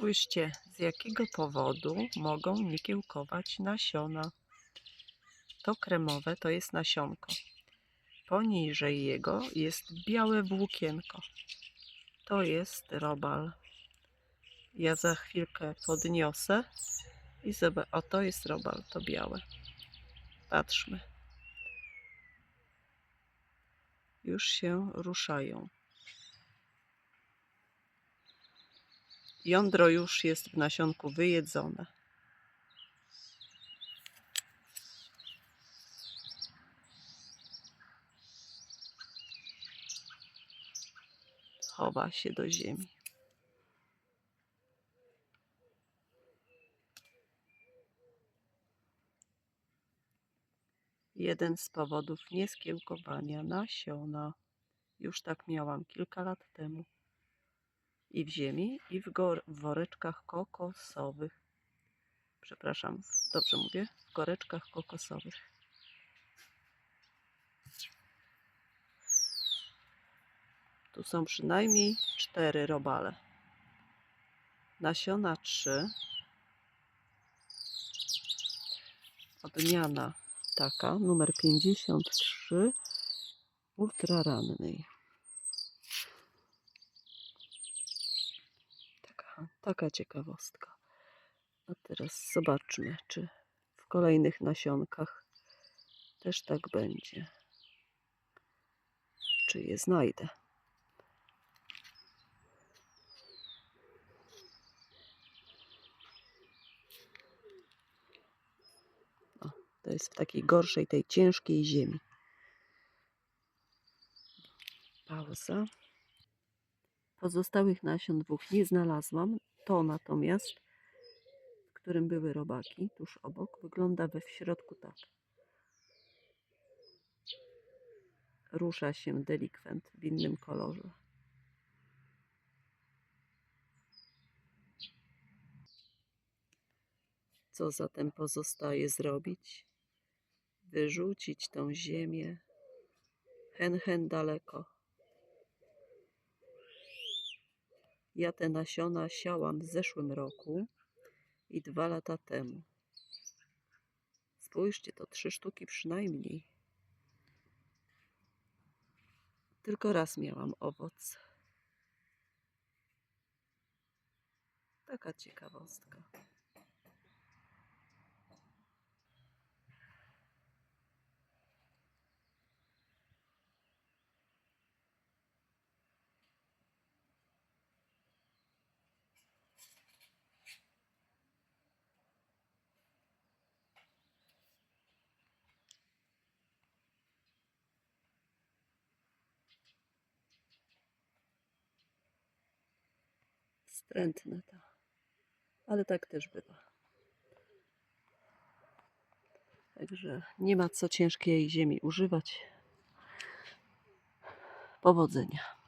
Spójrzcie, z jakiego powodu mogą nie kiełkować nasiona. To kremowe to jest nasionko. Poniżej jego jest białe włókienko. To jest robal. Ja za chwilkę podniosę i zobacz, o to jest robal, to białe. Patrzmy. Już się ruszają. Jądro już jest w nasionku wyjedzone. Chowa się do ziemi. Jeden z powodów nieskiełkowania nasiona. Już tak miałam kilka lat temu i w ziemi, i w, w woreczkach kokosowych. Przepraszam, dobrze mówię? W koreczkach kokosowych. Tu są przynajmniej cztery robale. Nasiona trzy. Odmiana taka, numer 53 ultrarannej. Taka, taka ciekawostka. A teraz zobaczmy, czy w kolejnych nasionkach też tak będzie. Czy je znajdę. O, to jest w takiej gorszej, tej ciężkiej ziemi. Pauza. Pozostałych nasion dwóch nie znalazłam. To natomiast, w którym były robaki, tuż obok, wygląda we w środku tak. Rusza się delikwent w innym kolorze. Co zatem pozostaje zrobić? Wyrzucić tą ziemię hen hen daleko. Ja te nasiona siałam w zeszłym roku i dwa lata temu. Spójrzcie, to trzy sztuki przynajmniej. Tylko raz miałam owoc. Taka ciekawostka. Wstrętne to. Ale tak też bywa. Także nie ma co ciężkiej ziemi używać. Powodzenia.